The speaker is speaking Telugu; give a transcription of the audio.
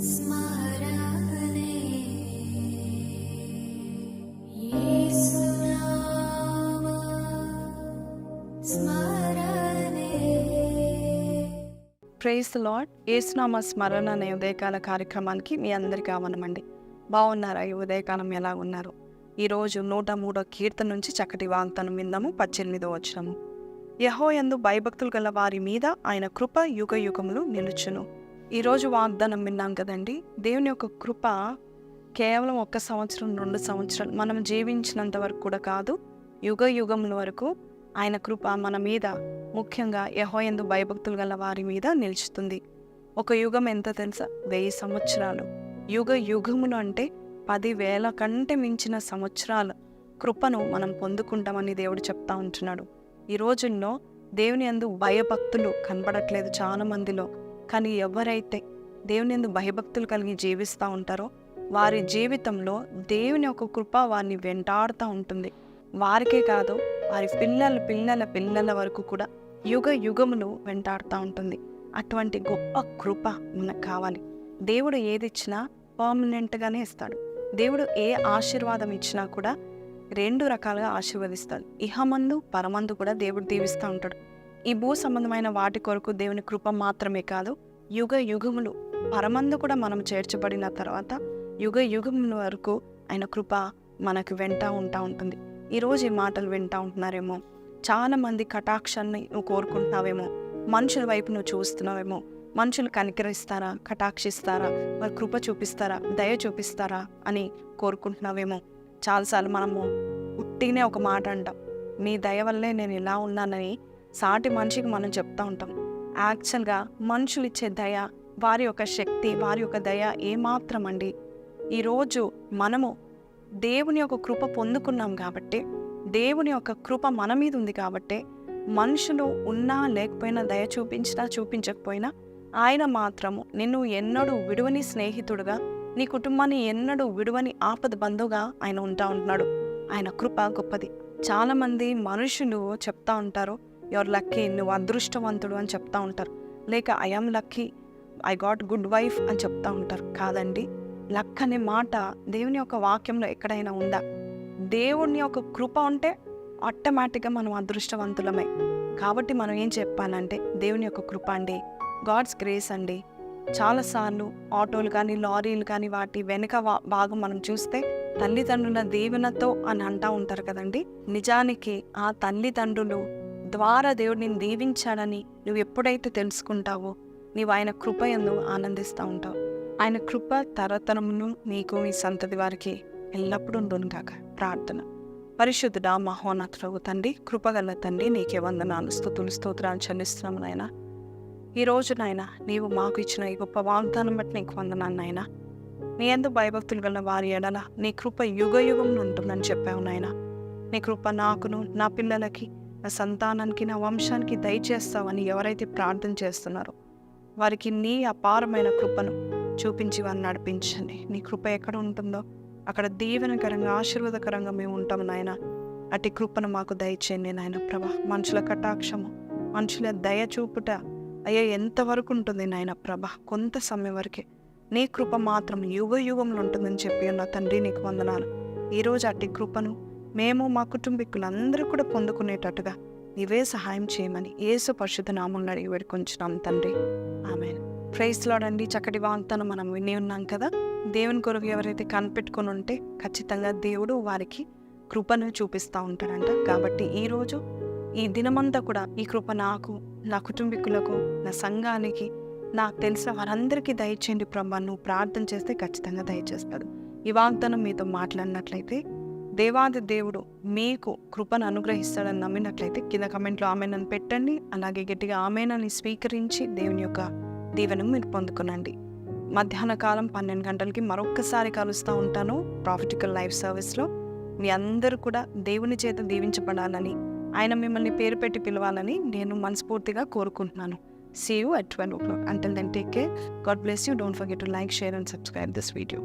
ప్రేస్ లాడ్ ఏసునామ స్మరణ అనే ఉదయకాల కార్యక్రమానికి మీ అందరికీ అవనమండి బాగున్నారా ఈ ఉదయకాలం? ఎలా ఉన్నారు? ఈరోజు నూట మూడో కీర్తన నుంచి చక్కటి వాంతను విందాము. పద్దెనిమిదో వచ్చినము యహో ఎందు భయభక్తులు గల వారి మీద ఆయన కృప యుగ యుగములు నిలుచును. ఈరోజు వాగ్దానం విన్నాం కదండి. దేవుని యొక్క కృప కేవలం ఒక్క సంవత్సరం రెండు సంవత్సరాలు మనం జీవించినంత వరకు కూడా కాదు యుగ యుగముల వరకు ఆయన కృప మన మీద ముఖ్యంగా యహోయందు భయభక్తులు గల వారి మీద నిలుచుతుంది. ఒక యుగం ఎంత తెలుసా? వెయ్యి సంవత్సరాలు. యుగ యుగములు అంటే పదివేల కంటే మించిన సంవత్సరాలు కృపను మనం పొందుకుంటామని దేవుడు చెప్తా ఉంటున్నాడు. ఈ రోజుల్లో దేవుని యందు భయభక్తులు కనబడట్లేదు చాలా మందిలో కానీ ఎవరైతే దేవుని ఎందు భయభక్తులు కలిగి జీవిస్తూ ఉంటారో వారి జీవితంలో దేవుని యొక్క కృప వారిని వెంటాడుతూ ఉంటుంది. వారికే కాదు వారి పిల్లల పిల్లల పిల్లల వరకు కూడా యుగ యుగములు వెంటాడుతూ ఉంటుంది. అటువంటి గొప్ప కృప మనకు కావాలి. దేవుడు ఏది ఇచ్చినా పర్మనెంట్గానే ఇస్తాడు. దేవుడు ఏ ఆశీర్వాదం ఇచ్చినా కూడా రెండు రకాలుగా ఆశీర్వదిస్తాడు. ఇహమందు పరమందు కూడా దేవుడు దీవిస్తూ ఉంటాడు. ఈ భూ సంబంధమైన వాటి కొరకు దేవుని కృప మాత్రమే కాదు యుగ యుగములు పరమందు కూడా మనం చేర్చబడిన తర్వాత యుగ యుగముల వరకు ఆయన కృప మనకు వెంట ఉంటా ఉంటుంది. ఈరోజు ఈ మాటలు వింటా ఉంటున్నారేమో? చాలా మంది కటాక్షాన్ని నువ్వు కోరుకుంటున్నావేమో? మనుషుల వైపు నువ్వు చూస్తున్నావేమో? మనుషులు కనికరిస్తారా? కటాక్షిస్తారా? వారి కృప చూపిస్తారా? దయ చూపిస్తారా? అని కోరుకుంటున్నావేమో? చాలాసార్లు మనము ఉట్టినే ఒక మాట అంటాం. మీ దయ వల్లే నేను ఇలా ఉన్నానని సాటి మనిషికి మనం చెప్తా ఉంటాం. యాక్చువల్గా మనుషులు ఇచ్చే దయ వారి యొక్క శక్తి వారి యొక్క దయ ఏమాత్రం అండి ఈరోజు మనము దేవుని యొక్క కృప పొందుకున్నాం కాబట్టి దేవుని యొక్క కృప మన మీద ఉంది కాబట్టి మనుషులు ఉన్నా లేకపోయినా దయ చూపించినా చూపించకపోయినా ఆయన మాత్రము నిన్ను ఎన్నడూ విడువని స్నేహితుడుగా నీ కుటుంబాన్ని ఎన్నడూ విడువని ఆపద బంధువుగా ఆయన ఉంటా ఉంటున్నాడు. ఆయన కృప గొప్పది. చాలామంది మనుషులు చెప్తా ఉంటారు యువర్ లక్కీ నువ్వు అదృష్టవంతుడు అని చెప్తా ఉంటారు. లేక I'm lucky I got good wife అని చెప్తా ఉంటారు. కాదండి. లక్ అనే మాట దేవుని యొక్క వాక్యంలో ఎక్కడైనా ఉందా? దేవుని యొక్క కృప ఉంటే ఆటోమేటిక్గా మనం అదృష్టవంతులమే. కాబట్టి మనం ఏం చెప్పాలంటే దేవుని యొక్క కృప అండి గాడ్స్ గ్రేస్ అండి. చాలాసార్లు ఆటోలు కానీ లారీలు కానీ వాటి వెనుక భాగం మనం చూస్తే తల్లిదండ్రుల దీవెనతో అని అంటా ఉంటారు కదండి. నిజానికి ఆ తల్లిదండ్రులు ద్వారా దేవుడు నేను దీవించాడని నువ్వు ఎప్పుడైతే తెలుసుకుంటావో నీవు ఆయన కృప ఎందు ఆనందిస్తూ ఉంటావు. ఆయన కృప తరతరమును నీకు మీ సంతతి వారికి ఎల్లప్పుడూ ఉండును కాక ప్రార్థన. పరిశుద్ధుడా మహోన్నతుడు తండ్రి కృపగల తండ్రి నీకే వందనాలు స్థుతులు స్తోత్రాలు చెల్లిస్తున్నాము నాయన. ఈ రోజు నాయన నీవు మాకు ఇచ్చిన ఈ గొప్ప వాగ్దానం బట్టి నీకు వందనాలు నాయన. నీ ఎందు భయభక్తులు గల వారి ఎడల నీ కృప యుగ యుగం ఉంటుందని చెప్పావు నాయన. నీ కృప నాకును నా పిల్లలకి నా సంతానానికి నా వంశానికి దయచేస్తావని ఎవరైతే ప్రార్థన చేస్తున్నారో వారికి నీ అపారమైన కృపను చూపించి వారిని నడిపించండి. నీ కృప ఎక్కడ ఉంటుందో అక్కడ దీవెనకరంగా ఆశీర్వాదకరంగా మేము ఉంటాము నాయన. అటు కృపను మాకు దయచేయండి నాయన ప్రభా. మనుషుల కటాక్షము మనుషుల దయ చూపుట అయ్యా ఎంతవరకు ఉంటుంది నాయన ప్రభ? కొంత సమయం వరకే. నీ కృప మాత్రం యుగ యుగంలో ఉంటుందని చెప్పి ఉన్న తండ్రి నీకు వందనాలు. ఈరోజు అట్టి కృపను మేము మా కుటుంబీకులందరూ కూడా పొందుకునేటట్టుగా నీవే సహాయం చేయమని ఏసు పరిశుద్ధ నామంలో అడిగి వేడుకొంచున్నాం తండ్రి. ఆమె ప్రైస్లోడండి చక్కటి వాగ్దానం మనం విని ఉన్నాం కదా. దేవుని కొరకు ఎవరైతే కనిపెట్టుకొని ఉంటే ఖచ్చితంగా దేవుడు వారికి కృపను చూపిస్తూ ఉంటాడంట కాబట్టి ఈరోజు ఈ దినమంతా కూడా ఈ కృప నాకు నా కుటుంబీకులకు నా సంఘానికి నాకు తెలిసిన వారందరికీ దయచేయండి ప్రభా. నువ్వు ప్రార్థన చేస్తే ఖచ్చితంగా దయచేస్తాడు. ఈ వాగ్దానం మీతో మాట్లాడినట్లయితే దేవాది దేవుడు మీకు కృపను అనుగ్రహిస్తాడని నమ్మినట్లయితే కింద కమెంట్లో ఆమెనని పెట్టండి. అలాగే గట్టిగా ఆమెనని స్వీకరించి దేవుని యొక్క దీవెను మీరు పొందుకునండి. మధ్యాహ్న కాలం పన్నెండు గంటలకి మరొక్కసారి కలుస్తూ ఉంటాను ప్రాఫిటికల్ లైఫ్ సర్వీస్లో. మీ అందరూ కూడా దేవుని చేత దీవించబడాలని ఆయన మిమ్మల్ని పేరు పెట్టి పిలవాలని నేను మనస్ఫూర్తిగా కోరుకుంటున్నాను. See you at twelve o'clock until then take care God bless you don't forget to like share and subscribe this video